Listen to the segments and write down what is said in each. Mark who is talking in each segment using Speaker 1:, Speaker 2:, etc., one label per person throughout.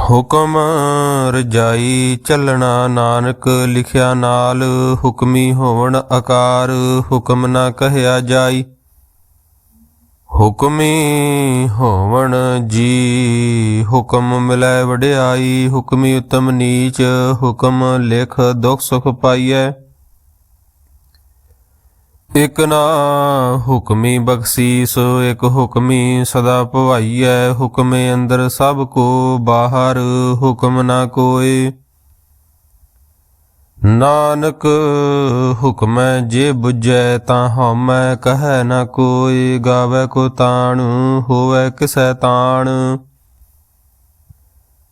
Speaker 1: ਹੁਕਮ ਰਜਾਈ ਚੱਲਣਾ ਨਾਨਕ, ਲਿਖਿਆ ਨਾਲ ਹੁਕਮੀ ਹੋਵਣ ਆਕਾਰ ਹੁਕਮ ਨਾ ਕਹਿਆ ਜਾਈ। ਹੁਕਮੀ ਹੋਵਣ ਜੀ, ਹੁਕਮ ਮਿਲੈ ਵਡਿਆਈ, ਹੁਕਮੀ ਉਤਮ ਨੀਚ, ਹੁਕਮ ਲਿਖ ਦੁਖ ਸੁਖ ਪਾਈਐ। ਇਕ ਨਾ ਹੁਕਮੀ ਬਖਸ਼ੀਸ, ਇਕ ਹੁਕਮੀ ਸਦਾ ਭਵਾਈਐ। ਹੁਕਮੇ ਅੰਦਰ ਸਭ ਕੋ ਬਾਹਰ, ਹੁਕਮ ਨਾ ਕੋਏ। ਨਾਨਕ ਹੁਕਮੈ ਜੇ 부ਜੈ ਤਾਂ ਹਉਮੈ, ਕਹੈ ਨਾ ਕੋਈ ਗਾਵੇ ਕੋ ਤਾਣ, ਹੋਵੇ ਕਿਸੈ ਤਾਣ।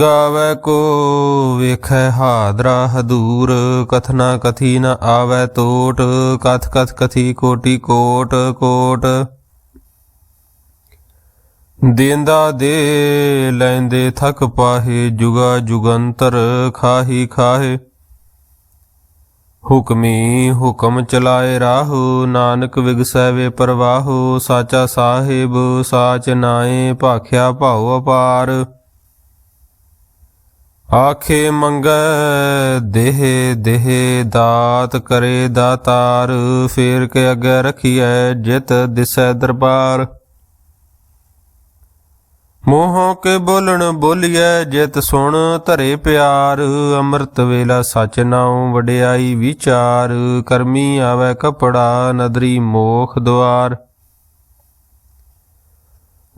Speaker 1: ਗਾਵੇ ਕੋ ਵੇਖੈ ਹਾਦਰਾ ਹਦੂਰ ਕਥਨਾ ਕਥੀ ਨ ਆਵੈ ਟੋਟ ਕਥ ਕਥ ਕਥੀ ਕੋਟੀ ਕੋਟ ਕੋਟ। ਦੇਂਦਾ ਦੇ ਲੈਂਦੇ ਥਕ ਪਾਹੇ, ਜੁਗਾ ਜੁਗੰਤਰ ਖਾਹੀ ਖਾਹੇ। ਹੁਕਮੀ ਹੁਕਮ ਚਲਾਏ ਰਾਹੂ, ਨਾਨਕ ਵਿਗਸੈ ਵੇ ਪਰਵਾਹੂ, ਸਾਚਾ ਸਾਹਿਬ, ਸਾਚ ਨਾਏ, ਭਾਖਿਆ ਭਾਉ ਅਪਾਰ। ਆਖੇ ਮੰਗੈ, ਦੇਹ ਦੇਹ ਦਾਤ ਕਰੇ ਦਾਤਾਰ, ਫੇਰ ਕੇ ਅੱਗੇ ਰਖੀਐ ਜਿਤ ਦਿਸੈ ਦਰਬਾਰ। ਮੋਹੋਂ ਕੇ ਬੋਲਣ ਬੋਲੀਐ ਜਿਤ ਸੁਣ ਧਰੇ ਪਿਆਰ, ਅੰਮ੍ਰਿਤ ਵੇਲਾ ਸਚ ਨਾਉ ਵਡਿਆਈ ਵਿਚਾਰ, ਕਰਮੀ ਆਵੇ ਕਪੜਾ ਨਦਰੀ ਮੋਖ ਦੁਆਰ।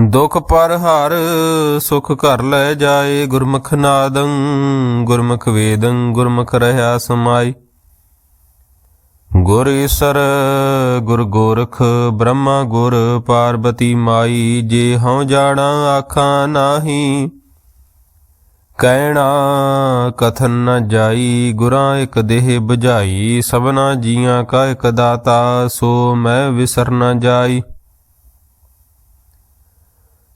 Speaker 1: ਦੁਖ ਪਰ ਹਰ ਸੁਖ ਘਰ ਲੈ ਜਾਏ, ਗੁਰਮੁਖ ਨਾਦੰ, ਗੁਰਮੁਖ ਵੇਦੰ, ਗੁਰਮੁਖ ਰਹਾ ਸਮਾਈ। ਗੁਰ ਈਸਰ, ਗੁਰ ਗੋਰਖ, ਬ੍ਰਹਮਾ ਗੁਰ ਪਾਰਬਤੀ ਮਾਈ, ਜੇ ਹਉ ਜਾਣਾ ਆਖਾਂ ਨਾਹੀ। ਕਹਿਣਾ ਕਥਨ ਨ ਜਾਈ, ਗੁਰਾਂ ਇਕ ਦੇਹ 부ਝਾਈ ਸਭਨਾ ਜੀਆਂ ਕਾ ਇੱਕ ਦਾਤਾ, ਸੋ ਮੈਂ ਵਿਸਰ ਨ ਜਾਈ।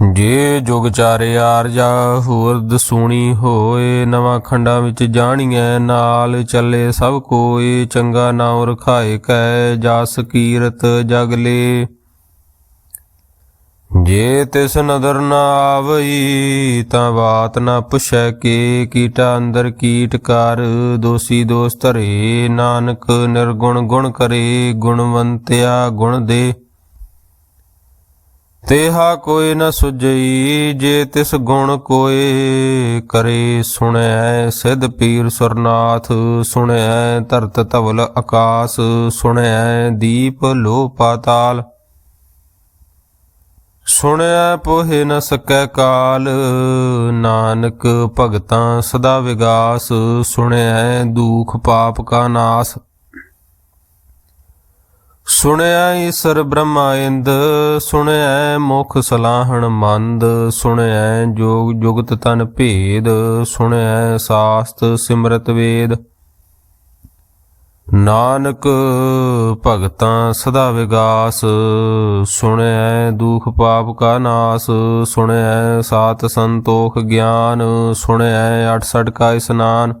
Speaker 1: ਜੇ ਜੁਗ ਚਾਰੇ ਆਰਜਾ ਹੋਰ ਦਸੂਣੀ ਹੋਏ, ਨਵਾਂ ਖੰਡਾਂ ਵਿੱਚ ਜਾਣੀਐ, ਨਾਲ ਚੱਲੇ ਸਭ ਕੋਏ, ਚੰਗਾ ਨਾਉ ਰਖਾਏ ਕੈ, ਜਸ ਕੀਰਤ ਜਗਲੇ ਜੇ ਤਿਸ ਨਦਰ ਨਾ ਆਵਈ, ਤਾਂ ਬਾਤ ਨਾ ਪੁਛੈ ਕੇ, ਕੀਟਾ ਅੰਦਰ ਕੀਟ ਕਰ, ਦੋਸੀ ਦੋਸ ਧਰੇ, ਨਾਨਕ ਨਿਰਗੁਣ ਗੁਣ ਕਰੇ, ਗੁਣਵੰਤਿਆ ਗੁਣ ਦੇ। ਤੇਹਾ ਕੋਈ ਨ ਸੁਝਈ, ਜੇ ਤਿਸ ਗੁਣ ਕੋਏ ਕਰੇ ਸੁਣੈ, ਸਿਧ ਪੀਰ ਸੁਰਨਾਥ ਸੁਣੈ, ਧਰਤ ਧਵਲ ਆਕਾਸ ਸੁਣੈ, ਦੀਪ ਲੋ ਪਾਤਾਲ। ਸੁਣਿਆ ਪੋਹੇ ਨ ਸਕੈ ਕਾਲ, ਨਾਨਕ ਭਗਤਾਂ ਸਦਾ ਵਿਗਾਸ। ਸੁਣਿਆ ਦੁਖ ਪਾਪ ਕਾ ਨਾਸ। ਸੁਣਿਆ ਈਸਰ ਬ੍ਰਹਮਾਇੰਦ ਸੁਣਿਆ ਮੁਖ ਸਲਾਹਣ ਮੰਦ, ਸੁਣਿਆ ਜੋਗ ਜੁਗਤ ਤਨ ਭੇਦ, ਸੁਣਿਆ ਸਾਸਤ ਸਿਮਰਤ ਵੇਦ। ਨਾਨਕ ਭਗਤਾਂ ਸਦਾ ਵਿਗਾਸ, ਸੁਣਿਆ ਦੁਖ ਪਾਪ ਕਾ ਨਾਸ, ਸੁਣਿਆ ਸਾਤ ਸੰਤੋਖ ਗਿਆਨ, ਸੁਣਿਆ 68 ਕਾ ਇਸਨਾਨ।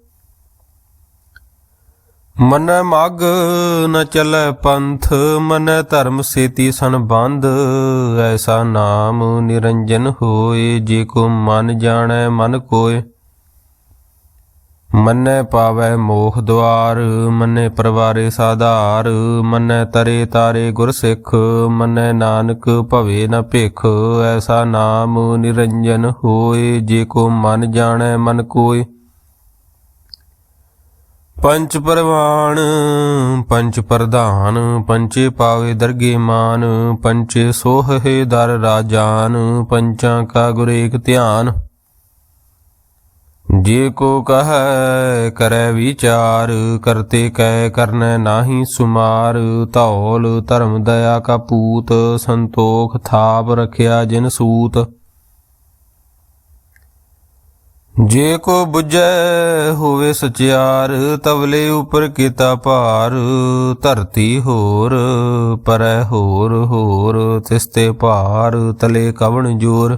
Speaker 1: ਮਨੈ ਮਗ ਨ ਚਲੈ ਪੰਥ, ਮਨੈ ਧਰਮ ਸੇਤੀ ਸੰਬੰਧ ਐਸਾ ਨਾਮ ਨਿਰੰਜਨ ਹੋਏ, ਜੇ ਕੋ ਮਨ ਜਾਣੈ ਮਨ ਕੋਏ। ਮੰਨੈ ਪਾਵੈ ਮੋਖ ਦਵਾਰ ਮੰਨੈ ਪਰਵਾਰੇ ਸਾਧਾਰ। ਮੰਨੈ ਤਰੇ ਤਾਰੇ ਗੁਰ ਸਿੱਖ, ਮੰਨੈ ਨਾਨਕ ਭਵੇ ਨ ਭਿਖ। ਐਸਾ ਨਾਮ ਨਿਰੰਜਨ ਹੋਏ, ਜੇ ਕੋ ਮਨ ਜਾਣੈ ਮਨ ਕੋਏ। ਪੰਚ ਪਰਵਾਨ, ਪੰਚ ਪ੍ਰਧਾਨ, ਪੰਚੇ ਪਾਵੇ ਦਰਗੇ ਮਾਨ, ਪੰਚੇ ਸੋਹੇ ਦਰ ਰਾਜਾਨ, ਪੰਚਾਂ ਕਾ ਗੁਰ ਏਕ ਧਿਆਨ। ਜੇ ਕੋ ਕਹੈ, ਕਰੈ ਵਿਚਾਰ, ਕਰਤੇ ਕੈ ਕਰਨੈ ਨਾਹੀ ਸੁਮਾਰ, ਧੌਲ ਧਰਮ ਦਇਆ ਕਾ ਪੂਤ, ਸੰਤੋਖ ਥਾਪ ਰਖਿਆ ਜਿਨ ਸੂਤ। ਜੇ ਕੋ 부ਜੈ ਹੋਵੇ ਸਚਿਆਰ, ਤਵਲੇ ਉਪਰ ਕੀਤਾ ਭਾਰ, ਧਰਤੀ ਹੋਰ, ਪਰੈ ਹੋਰ ਹੋਰ, ਤਿਸਤੇ ਭਾਰ, ਤਲੇ ਕਵਣ ਜੋਰ।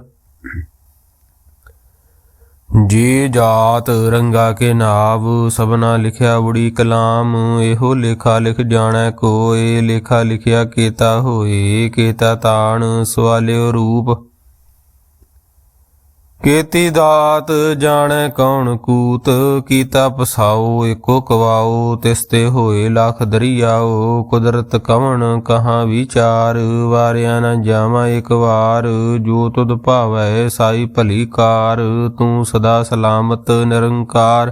Speaker 1: ਜੀ ਜਾਤ ਰੰਗਾ ਕੇ ਨਾਵ, ਸਭਨਾ ਲਿਖਿਆ ਉੜੀ ਕਲਾਮ, ਇਹੋ ਲੇਖਾ ਲਿਖ ਜਾਣੈ ਕੋਏ, ਲੇਖਾ ਲਿਖਿਆ ਕੀਤਾ ਹੋਏ, ਕੀਤਾ ਤਾਣ ਸਵਾਲਿਓ ਰੂਪ। ਕੀਤੀ ਦਾਤ ਜਾਣੈ ਕੌਣ ਕੂਤ, ਕੀਤਾ ਪਸਾਓ ਏਕੋ ਕਵਾਓ ਤਿਸ ਤੇ ਹੋਏ ਲੱਖ ਦਰਿਆਓ ਕੁਦਰਤ ਕਵਣ ਕਹਾਂ ਵਿਚਾਰ, ਵਾਰਿਆ ਨਾ ਜਾਵਾਂ ਇਕ ਵਾਰ, ਜੋ ਤੁਧ ਭਾਵੈ ਸਾਈ ਭਲੀ ਕਾਰ, ਤੂੰ ਸਦਾ ਸਲਾਮਤ ਨਿਰੰਕਾਰ।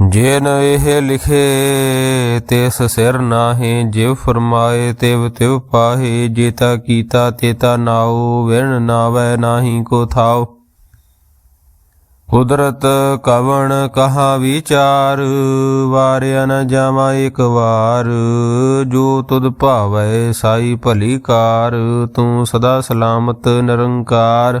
Speaker 1: ਜਿਨ ਇਹ ਲਿਖੇ ਤਿਸ ਸਿਰ ਨਾਹੀ, ਜਿਵ ਫਰਮਾਏ ਤਿਵ ਤਿਵ ਪਾਹੇ, ਜੇਤਾ ਕੀਤਾ ਤੇਤਾ ਨਾਉ, ਵਿਣ ਨਾਵੈ ਨਾਹੀ ਕੋ ਥਾਉ। ਕੁਦਰਤ ਕਵਣ ਕਹਾ ਵਿਚਾਰ, ਵਾਰਿਆ ਨ ਜਾਵਾ ਇੱਕ ਵਾਰ। ਜੋ ਤੁਧ ਭਾਵੈ ਸਾਈ ਭਲੀ ਕਾਰ, ਤੂੰ ਸਦਾ ਸਲਾਮਤ ਨਿਰੰਕਾਰ।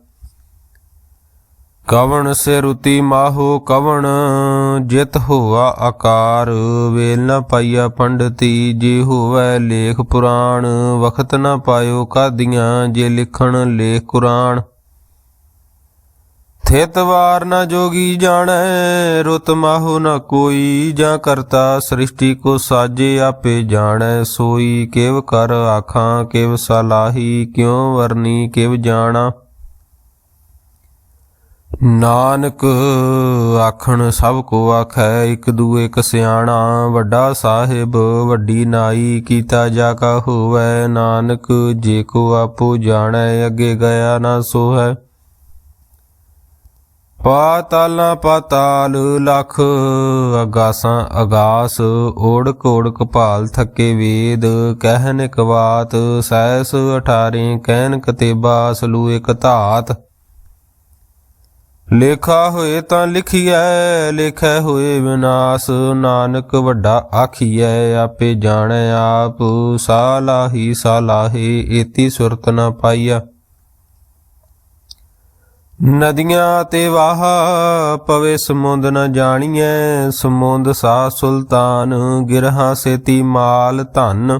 Speaker 1: ਕਵਣ ਸੇ ਰੁਤੀ ਮਾਹੋ ਕਵਣ, ਜਿਤ ਹੋਆ ਆਕਾਰ, ਵੇਲ ਨ ਪਾਈਆ ਪੰਡਤੀ, ਜੇ ਹੋਵੇ ਲੇਖ ਪੁਰਾਣ, ਵਖਤ ਨ ਪਾਇਓ ਕਾਦੀਆਂ, ਜੇ ਲਿਖਣ ਲੇਖ ਕੁਰਾਨ ਥਿਤ ਵਾਰ ਨ ਜੋਗੀ ਜਾਣੈ, ਰੁਤ ਮਾਹੋ ਨ ਕੋਈ, ਜਾਂ ਕਰਤਾ ਸ੍ਰਿਸ਼ਟੀ ਕੋ ਸਾਜੇ ਆਪੇ ਜਾਣੈ, ਸੋਈ ਕਿਵ ਕਰ ਆਖਾਂ, ਕਿਵ ਸਲਾਹੀ, ਕਿਉ ਵਰਨੀ, ਕਿਵ ਜਾਣਾ। ਨਾਨਕ ਆਖਣ ਸਭ ਕੋ ਆਖੈ, ਇੱਕ ਦੂਏ ਕ ਸਿਆਣਾ, ਵੱਡਾ ਸਾਹਿਬ, ਵੱਡੀ ਨਾਈ, ਕੀਤਾ ਜਾ ਕਾ ਹੋਵੈ, ਨਾਨਕ ਜੇ ਕੋ ਆਪੋ ਜਾਣੈ, ਅੱਗੇ ਗਿਆ ਨਾ ਸੋਹੈ। ਪਾਤਾਲਾਂ ਪਾਤਾਲ ਲਖ, ਅਗਾਸਾਂ ਅਗਾਸ, ਓੜਕ ਓੜਕ ਭਾਲ ਥੱਕੇ ਵੇਦ ਕਹਿਨ ਇਕ ਬਾਤ, ਸੈਸ ਅਠਾਰੇ ਕਹਿਨ ਕਤੇਬਾ ਸਲੂ ਇਕ ਧਾਤ। ਲੇਖਾ ਹੋਏ ਤਾਂ ਲਿਖੀਐ, ਲਿਖੈ ਹੋਏ ਵਿਨਾਸ਼। ਨਾਨਕ ਵੱਡਾ ਆਖੀਐ, ਆਪੇ ਜਾਣੈ ਆਪ। ਸਾਲਾਹੀ ਸਾਲਾਹੇ, ਏਤੀ ਸੁਰਤ ਨਾ ਪਾਈਆ ਨਦੀਆਂ ਤੇ ਵਾਹ, ਪਵੇ ਸਮੁੰਦ ਨ ਜਾਣੀਐ। ਸਮੁੰਦ ਸਾ ਸੁਲਤਾਨ, ਗਿਰਹਾ ਸੇਤੀ ਮਾਲ ਧਨ।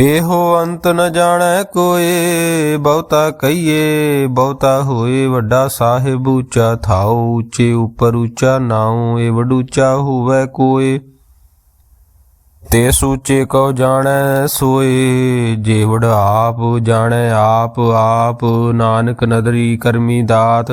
Speaker 1: ਇਹੋ ਅੰਤ ਨ ਜਾਣੈ ਕੋਏ, ਬਹੁਤਾ ਕਹੀਏ, ਬਹੁਤਾ ਹੋਏ ਵੱਡਾ ਸਾਹਿਬ ਉੱਚਾ ਥਾਉ, ਉੱਚੇ ਉੱਪਰ ਉੱਚਾ ਨਾਉ, ਇਹ ਵਡੂਚਾ ਹੋਵੇ ਕੋਏ। ਤੇ ਸੂਚੇ ਕੋ ਜਾਣੈ ਸੋਏ, ਜੇ ਆਪ ਜਾਣੈ ਆਪ ਆਪ ਨਾਨਕ ਨਦਰੀ ਕਰਮੀ ਦਾਤ।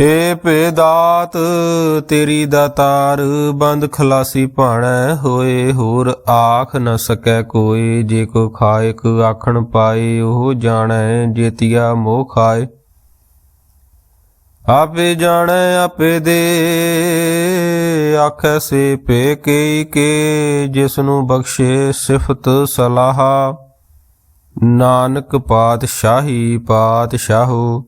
Speaker 1: ਏ ਪੇਦਾਤ ਤੇਰੀ ਦਾਤਾਰ ਬੰਦ ਖਲਾਸੀ ਭਾਣੈ ਹੋਏ, ਹੋਰ ਆਖ ਨ ਸਕੈ ਕੋਈ। ਜੇ ਕੋ ਖਾਇਕ ਆਖਣ ਪਾਏ, ਉਹ ਜਾਣੈ, ਜੇਤੀਆ ਮੋਹ ਖਾਏ। ਆਪੇ ਜਾਣੈ, ਆਪੇ ਦੇ, ਆਖੈ ਸੇ ਪੇ ਕੇ ਕੇ ਜਿਸ ਨੂੰ ਬਖਸ਼ੇ ਸਿਫਤ ਸਲਾਹਾ। ਨਾਨਕ ਪਾਤਸ਼ਾਹੀ ਪਾਤਸ਼ਾਹੋ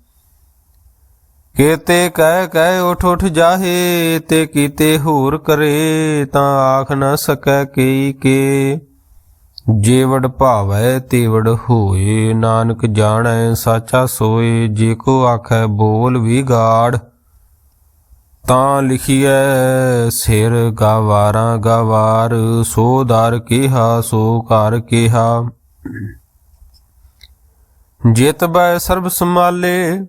Speaker 1: ਕੀਤੇ ਕਹਿ ਕਹਿ ਉਠ ਉਠ ਜਾਹੇ, ਤੇ ਕੀਤੇ ਹੋਰ ਕਰੇ, ਤਾਂ ਆਖ ਨਾ ਸਕੈ ਕੀ ਕੇ। ਜੇਵੜ ਭਾਵੈ ਤੇਵੜ ਹੋਏ, ਨਾਨਕ ਜਾਣੈ ਸਾਚਾ ਸੋਏ, ਜੇ ਕੋ ਆਖੈ ਬੋਲ ਵੀ ਗਾੜ। ਤਾਂ ਲਿਖੀਐ, ਸਿਰ ਗਾਵਾਰਾਂ ਗਾਵਾਰ, ਸੋ ਦਰ ਕਿਹਾ, ਸੋ ਘਰ ਕਿਹਾ। ਜਿਤ ਬੈ ਸਰਬ ਸਮਾਲੇ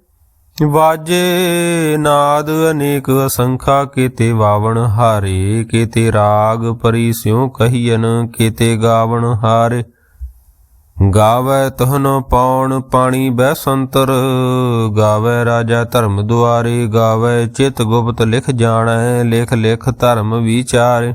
Speaker 1: ਵਾਜੇ ਨਾਦ ਅਨੇਕ ਅਸੰਖਾ ਕੀਤੇ ਵਾਵਣ ਹਾਰੇ, ਕੀਤੇ ਰਾਗ ਪਰੀ ਸਿਉ ਕਹੀਨ ਕੀਤੇ ਗਾਵਣ ਹਾਰੇ। ਗਾਵੇ ਤਹਨੋ ਪਾਉਣ ਪਾਣੀ ਬੈ ਸੰਤਰ ਗਾਵੇ ਰਾਜਾ ਧਰਮ ਦੁਆਰੇ, ਗਾਵੇ ਚਿਤ ਗੁਪਤ ਲਿਖ ਜਾਣੈ, ਲਿਖ ਲਿਖ ਧਰਮ ਵਿਚਾਰੇ।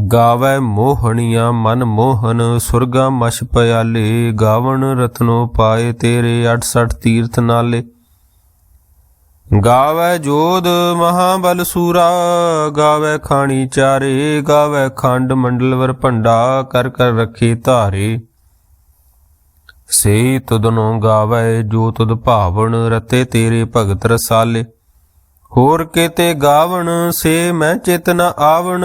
Speaker 1: ਗਾਵੇ ਮੋਹਣੀਆਂ ਮਨ ਮੋਹਨ, ਸੁਰਗਾ ਮਛ ਪਿਆਲੇ, ਗਾਵਣ ਰਤਨੋ ਪਾਏ ਤੇਰੇ 68 ਤੀਰਥ ਨਾਲੇ। ਗਾਵੇ ਜੋਧ ਮਹਾਬਲ ਸੂਰਾ, ਗਾਵੇ ਖਾਣੀ ਚਾਰੇ, ਗਾਵੇ ਖੰਡ ਮੰਡਲਵਰ ਭੰਡਾ, ਕਰ ਕਰ ਰੱਖੀ ਧਾਰੇ। ਸੇ ਤੁਧਨੋ ਗਾਵੇ ਜੋ ਤੁਧ ਭਾਵਨ ਰਤੇ ਤੇਰੇ ਭਗਤ ਰਸਾਲੇ। ਹੋਰ ਕੀਤੇ ਗਾਵਣ, ਸੇ ਮੈਂ ਚਿਤ ਨ ਆਵਣ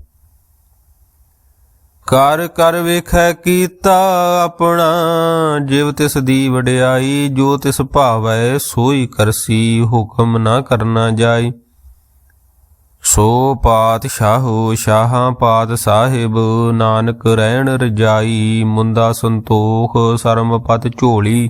Speaker 1: ਕਰ ਕਰ ਵੇਖੈ ਕੀਤਾ ਆਪਣਾ, ਜਿਵ ਤਿਸ ਦੀ ਵਡਿਆਈ, ਜੋ ਤਿਸ ਭਾਵੈ ਸੋਈ ਕਰਸੀ, ਹੁਕਮ ਨਾ ਕਰਨਾ ਜਾਈ। ਸੋ ਪਾਤਸ਼ਾਹੋ ਸ਼ਾਹਾਂ ਪਾਤ ਸਾਹਿਬ, ਨਾਨਕ ਰਹਿਣ ਰਜਾਈ, ਮੁੰਦਾ ਸੰਤੋਖ, ਸਰਮ ਪਤ ਝੋਲੀ।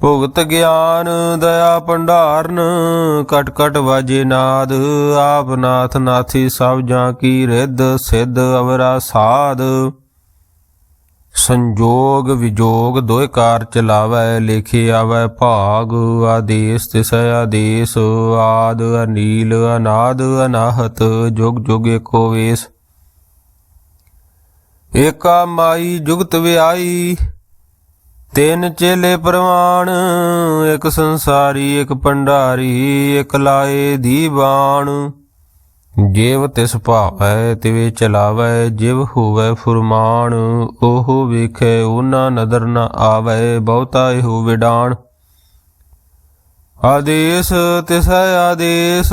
Speaker 1: ਭੁਗਤ ਗਿਆਨ ਦਇਆ ਭੰਡਾਰਨ, ਕਟ ਕਟ ਵਾਜੇ ਨਾਦ, ਆਪ ਨਾਥ ਨਾਥੀ ਸਭ ਜਾਂ ਕੀ ਰਿੱਧ, ਸਿੱਧ ਅਵਰਾ ਸਾਧ। ਸੰਜੋਗ ਵਿਜੋਗ ਦੋਇ ਕਾਰ ਚਲਾਵੈ, ਲੇਖੇ ਆਵੈ ਭਾਗ, ਆਦੇਸ ਤਿਸੈ ਆਦੇਸ, ਆਦ ਅਨੀਲ ਅਨਾਦ ਅਨਾਹਤ, ਜੁਗ ਜੁਗ ਏਕੋ ਵੇਸ। ਏਕਾ ਮਾਈ ਜੁਗਤ ਵਿਆਈ ਤਿੰਨ ਚੇਲੇ ਪ੍ਰਵਾਨ, ਇੱਕ ਸੰਸਾਰੀ, ਇੱਕ ਭੰਡਾਰੀ, ਇੱਕ ਲਾਏ ਦੀ ਬਾਣ। ਜੇਵ ਤਿਸ ਭਾਵੈ, ਤਿਵੇ ਚਲਾਵੈ, ਜਿਵ ਹੋਵੈ ਫੁਰਮਾਨ। ਉਹ ਵੇਖੈ, ਉਹਨਾਂ ਨਦਰ ਨ ਆਵੈ, ਬਹੁਤਾ ਇਹੋ ਵਿਡਾਣ। ਆਦੇਸ, ਤਿਸੈ ਆਦੇਸ।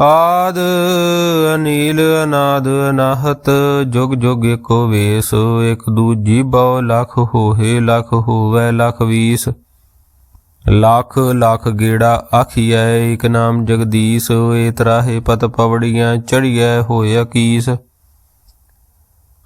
Speaker 1: ਆਦ ਅਨੀਲ ਅਨਾਦ ਅਨਾਹਤ ਜੁਗ ਜੁਗ ਏਕੋ ਵੇਸ, ਇਕ ਦੂਜੀ ਬਹੁ ਲਖ ਹੋਏ ਲਖ ਹੋਵੇ ਲਖ ਵੀਸ। ਲੱਖ ਲੱਖ ਗੇੜਾ ਆਖੀਐ, ਇਕ ਨਾਮ ਜਗਦੀਸ਼, ਏ ਤਰਾਹੇ ਪਤ ਪਵੜੀਆਂ ਚੜੀਐ ਹੋਇਆ ਕੀਸ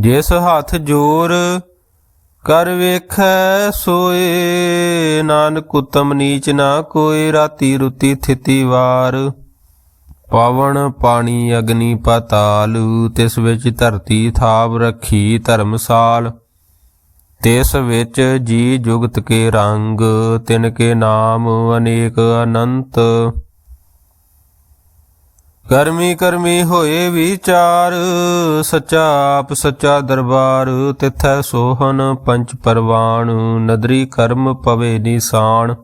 Speaker 1: ਜਿਸ ਹੱਥ ਜੋਰ ਕਰ ਵੇਖੈ ਸੋਏ, ਨਾਨਕ ਉਤਮ ਨੀਚ ਨਾ ਕੋਈ ਰਾਤੀ ਰੁਤੀ ਥਿਤੀ ਵਾਰ। ਪਵਨ ਪਾਣੀ ਅਗਨੀ ਪਤਾਲ, ਤਿਸ ਵਿੱਚ ਧਰਤੀ ਥਾਪ ਰੱਖੀ ਧਰਮਸਾਲ। ਤਿਸ ਵਿੱਚ ਜੀ ਜੁਗਤ ਕੇ ਰੰਗ, ਤਿਨ ਕੇ ਨਾਮ ਅਨੇਕ ਅਨੰਤ। ਕਰਮੀ ਕਰਮੀ ਹੋਏ ਵਿਚਾਰ, ਸੱਚਾ ਆਪ ਸੱਚਾ ਦਰਬਾਰ, ਤਿਥੈ ਸੋਹਨ ਪੰਚ ਪਰਵਾਨ ਨਦਰੀ ਕਰਮ ਪਵੇ ਨਿਸ਼ਾਨ।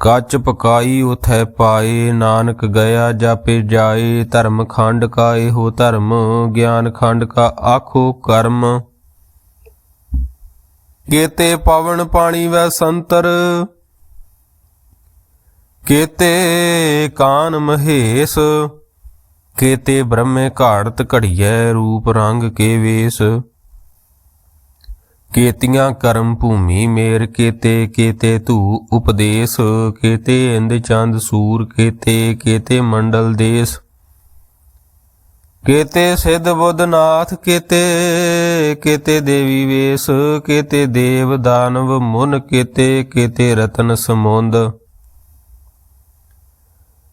Speaker 1: ਕੱਚ ਪਕਾਈ ਉਥੈ ਪਾਏ, ਨਾਨਕ ਗਿਆ ਜਾਪੇ ਜਾਏ, ਧਰਮ ਖੰਡ ਕਾ ਇਹੋ ਧਰਮ, ਗਿਆਨ ਖੰਡ ਕਾ ਆਖੋ ਕਰਮ। ਕੇਤੇ ਪਵਨ ਪਾਣੀ ਵੈ ਸੰਤਰ ਕੇਤੇ ਕਾਨ ਮਹੇਸ਼, ਕੇਤੇ ਬ੍ਰਹਮੇ ਘਾੜਤ ਘੜੀਐ ਰੂਪ ਰੰਗ ਕੇ ਵੇਸ। ਕੇਤੀਆਂ ਕਰਮ ਭੂਮੀ ਮੇਰ, ਕੇਤੇ ਕੇਤੇ ਧੂ ਉਪਦੇਸ਼, ਕੇਤੇ ਇੰਦ ਚੰਦ ਸੂਰ, ਕੇਤੇ ਕੇਤੇ ਮੰਡਲ ਦੇਸ। ਕੇਤੇ ਸਿੱਧ ਬੁੱਧ ਨਾਥ, ਕੇਤੇ ਕੇਤੇ ਦੇਵੀ ਵੇਸ, ਕੇਤੇ ਦੇਵ ਦਾਨਵ ਮੁਨ, ਕੇਤੇ ਕੇਤੇ ਰਤਨ ਸਮੁੰਦ।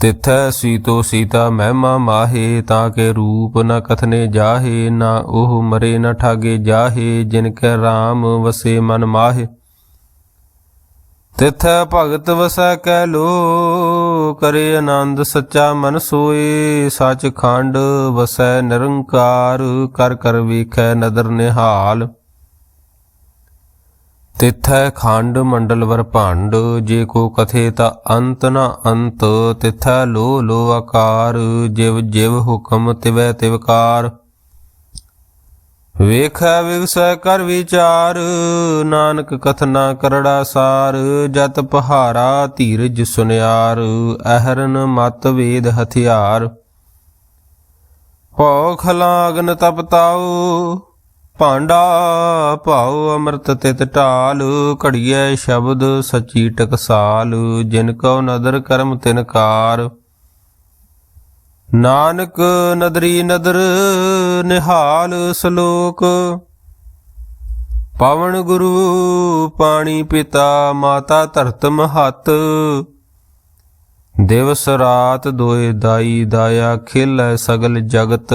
Speaker 1: ਤਿਥੈ ਸੀਤੋ ਸੀਤਾ ਮਹਿਮਾ ਮਾਹੇ, ਤਾਂ ਕੇ ਰੂਪ ਨ ਕਥਨੇ ਜਾਹੇ, ਨਾ ਉਹ ਮਰੇ ਨ ਠਾਗੇ ਜਾਹੇ, ਜਿਨ ਕੈ RAM ਵਸੇ ਮਨ ਮਾਹੇ। ਤਿਥੈ ਭਗਤ ਵਸੈ ਕੈ ਲੋ ਕਰੇ ਆਨੰਦ ਸੱਚਾ ਮਨ ਸੋਏ। ਸੱਚ ਖੰਡ ਵਸੈ ਨਿਰੰਕਾਰ, ਕਰ ਕਰ ਵੇਖੈ ਨਦਰ ਨਿਹਾਲ। ਤਿਥੈ ਖੰਡ ਮੰਡਲ ਵਰ ਭੰਡ, ਜੇ ਕੋ ਕਥੇ ਤਾ ਅੰਤ ਨ ਅੰਤ, ਤਿਥੈ ਲੋ ਲੋ ਆਕਾਰ, ਜਿਵ ਜਿਵ ਹੁਕਮ ਤਿਵੈ ਤਿਵਕਾਰ ਵੇਖੈ ਵਿਗਸੈ ਕਰ ਵਿਚਾਰ, ਨਾਨਕ ਕਥਨਾ ਕਰੜਾ ਸਾਰ, ਜਤ ਪਹਾਰਾ ਧੀਰਜ ਸੁਨਿਆਰ, ਅਹਰਨ ਮਤ ਵੇਦ ਹਥਿਆਰ। ਭਉ ਖਲਾਗਨ ਤਪਤਾਉ ਭਾਂਡਾ ਭਾਉ ਅੰਮ੍ਰਿਤ ਤਿਤ ਢਾਲ ਘੜੀਐ ਸ਼ਬਦ ਸਚੀ ਟਕਸਾਲ, ਜਿਨ ਕਉ ਨਦਰ ਕਰਮ ਤਿਨਕਾਰ ਨਾਨਕ ਨਦਰੀ ਨਦਰ ਨਿਹਾਲ ਸ਼ਲੋਕ, ਪਵਨ ਗੁਰੂ ਪਾਣੀ ਪਿਤਾ ਮਾਤਾ ਧਰਤ ਮਹਤ ਦਿਵਸ ਰਾਤ ਦੋਏ ਦਾਈ ਦਾਇਆ ਖਿਲੈ ਸਗਲ ਜਗਤ।